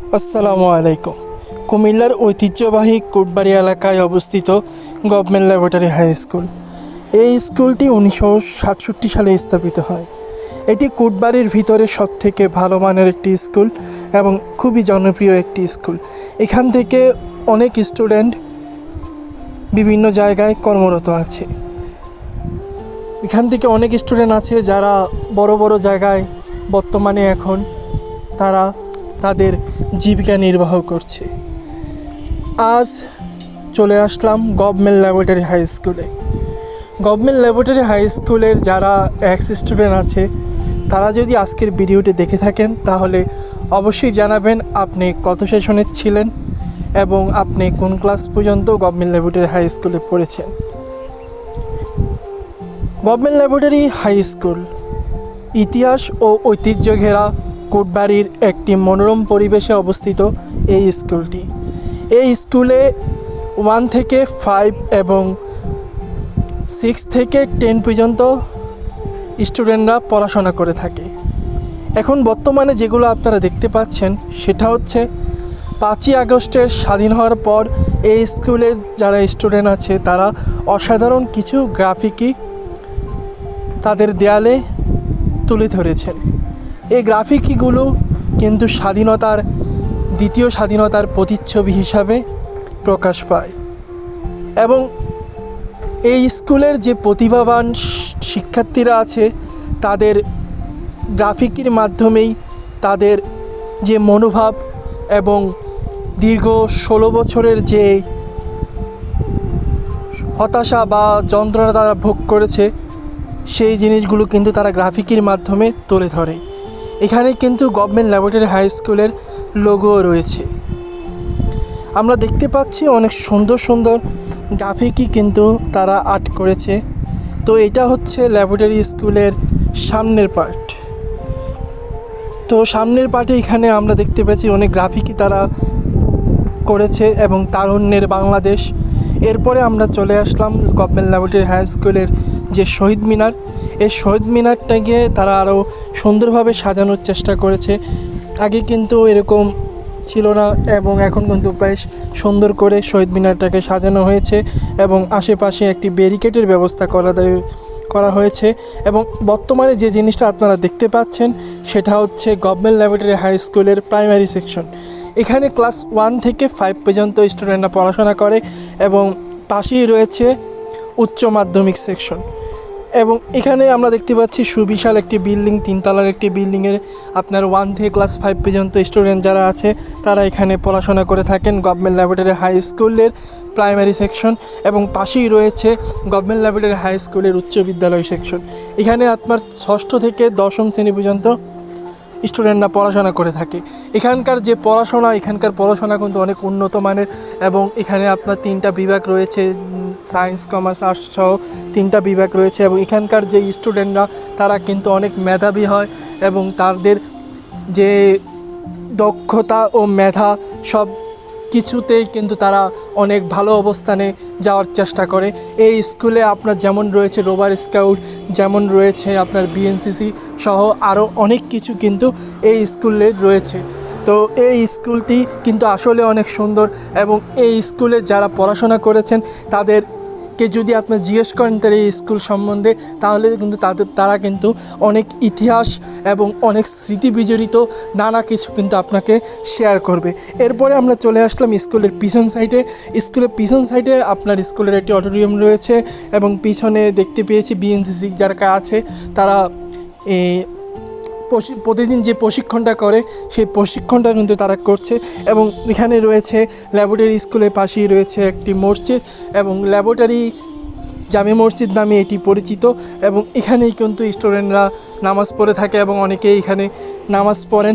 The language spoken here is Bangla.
আসসালামু আলাইকুম। কুমিল্লার ঐতিহ্যবাহী কোটবাড়ি এলাকায় অবস্থিত গভর্নমেন্ট ল্যাবরেটরি হাই স্কুল। এই স্কুলটি উনিশশো সাতষট্টি সালে স্থাপিত হয়। এটি কোটবাড়ির ভিতরে সবথেকে ভালো মানের একটি স্কুল এবং খুবই জনপ্রিয় একটি স্কুল। এখান থেকে অনেক স্টুডেন্ট বিভিন্ন জায়গায় কর্মরত আছে। এখান থেকে অনেক স্টুডেন্ট আছে যারা বড় বড় জায়গায় বর্তমানে এখন তারা তাদের জীবিকা নির্বাহ করছে। আজ চলে আসলাম গভর্নমেন্ট ল্যাবরেটরি হাই স্কুলে। গভর্নমেন্ট ল্যাবরেটরি হাই স্কুলের যারা এক্স স্টুডেন্ট আছে, তারা যদি আজকের ভিডিওটি দেখে থাকেন, তাহলে অবশ্যই জানাবেন আপনি কত সেশনে ছিলেন এবং আপনি কোন ক্লাস পর্যন্ত গভর্নমেন্ট ল্যাবরেটরি হাই স্কুলে পড়েছেন। গভর্নমেন্ট ল্যাবরেটরি হাই স্কুল ইতিহাস ও ঐতিহ্য ঘেরা কোটবাড়ির একটি মনোরম পরিবেশে অবস্থিত এই স্কুলটি। এই স্কুলে ওয়ান থেকে ফাইভ এবং সিক্স থেকে টেন পর্যন্ত স্টুডেন্টরা পড়াশোনা করে থাকে। এখন বর্তমানে যেগুলো আপনারা দেখতে পাচ্ছেন, সেটা হচ্ছে পাঁচই আগস্টের স্বাধীন হওয়ার পর এই স্কুলের যারা স্টুডেন্ট আছে, তারা অসাধারণ কিছু গ্রাফিকই তাদের দেয়ালে তুলে ধরেছেন। এই গ্রাফিকিগুলো কিন্তু স্বাধীনতার, দ্বিতীয় স্বাধীনতার প্রতিচ্ছবি হিসাবে প্রকাশ পায়। এবং এই স্কুলের যে প্রতিভাবান শিক্ষার্থীরা আছে, তাদের গ্রাফিকির মাধ্যমেই তাদের যে মনোভাব এবং দীর্ঘ ষোলো বছরের যে হতাশা বা যন্ত্রণা তারা ভোগ করেছে, সেই জিনিসগুলো কিন্তু তারা গ্রাফিকির মাধ্যমে তুলে ধরে। এখানে কিন্তু গভর্নমেন্ট ল্যাবরেটরি হাই স্কুলের লোগো রয়েছে। আমরা দেখতে পাচ্ছি অনেক সুন্দর সুন্দর গ্রাফিকই কিন্তু তারা আর্ট করেছে। তো এটা হচ্ছে ল্যাবরেটরি স্কুলের সামনের পার্ট তো সামনের পার্টে এখানে আমরা দেখতে পাচ্ছি অনেক গ্রাফিকই তারা করেছে এবং তারুণ্যের বাংলাদেশ এরপরে আমরা চলে আসলাম গভর্নমেন্ট ল্যাবরেটরি হাই স্কুলের যে শহীদ মিনার। এই শহীদ মিনারটাকে তারা আরও সুন্দরভাবে সাজানোর চেষ্টা করেছে। আগে কিন্তু এরকম ছিল না এবং এখন কিন্তু বেশ সুন্দর করে শহীদ মিনারটাকে সাজানো হয়েছে এবং আশেপাশে একটি ব্যারিকেডের ব্যবস্থা করা করা হয়েছে এবং বর্তমানে যে জিনিসটা আপনারা দেখতে পাচ্ছেন সেটা হচ্ছে গভর্নমেন্ট ল্যাবরেটরি হাই স্কুলের প্রাইমারি সেকশন। এখানে ক্লাস ওয়ান থেকে ফাইভ পর্যন্ত স্টুডেন্টরা পড়াশোনা করে এবং পাশেই রয়েছে উচ্চ মাধ্যমিক সেকশন এবং এখানে আমরা দেখতে পাচ্ছি সুবিশাল একটি বিল্ডিং, তিনতলার একটি বিল্ডিংয়ের আপনার ওয়ান থেকে ক্লাস ফাইভ পর্যন্ত স্টুডেন্ট যারা আছে, তারা এখানে পড়াশোনা করে থাকেন গভর্নমেন্ট ল্যাবরেটরি হাই স্কুলের প্রাইমারি সেকশন এবং পাশেই রয়েছে গভর্নমেন্ট ল্যাবরেটরি হাই স্কুলের উচ্চ বিদ্যালয় সেকশন এখানে আপনার ষষ্ঠ থেকে দশম শ্রেণি পর্যন্ত স্টুডেন্টরা পড়াশোনা করে থাকে। এখানকার যে পড়াশোনা, এখানকার পড়াশোনা কিন্তু অনেক উন্নত মানের এবং এখানে আপনার তিনটা বিভাগ রয়েছে সায়েন্স, কমার্স, আর্টস সহ তিনটা বিভাগ রয়েছে এবং এখানকার যে স্টুডেন্টরা তারা কিন্তু অনেক মেধাবী হয় এবং তাদের যে দক্ষতা ও মেধা সব কিছুতেই কিন্তু তারা অনেক ভালো অবস্থানে যাওয়ার চেষ্টা করে। এই স্কুলে আপনার যেমন রয়েছে রোবার স্কাউট, যেমন রয়েছে আপনার বিএনসিসি সহ আরও অনেক কিছু কিন্তু এই স্কুলে রয়েছে। তো এই স্কুলটি কিন্তু আসলে অনেক সুন্দর এবং এই স্কুলে যারা পড়াশোনা করেছেন তাদেরকে যদি আপনি জিজ্ঞেস করেন তার এই স্কুল সম্বন্ধে, তাহলে কিন্তু তাদের, তারা কিন্তু অনেক ইতিহাস এবং অনেক স্মৃতি বিজড়িত নানা কিছু কিন্তু আপনাকে শেয়ার করবে। এরপরে আমরা চলে আসলাম স্কুলের পিছন সাইডে স্কুলের পিছন সাইডে আপনার স্কুলের একটি অডিটোরিয়াম রয়েছে এবং পিছনে দেখতে পেয়েছি বিএনসিসি যারা আছে, তারা প্রতিদিন যে প্রশিক্ষণটা করে, সেই প্রশিক্ষণটা কিন্তু তারা করছে এবং এখানে রয়েছে ল্যাবরেটরি স্কুলের পাশেই রয়েছে একটি মসজিদ এবং ল্যাবরেটরি জামে মসজিদ নামে এটি পরিচিত এবং এখানেই কিন্তু স্টুডেন্টরা নামাজ পড়ে থাকে এবং অনেকেই এখানে নামাজ পড়েন।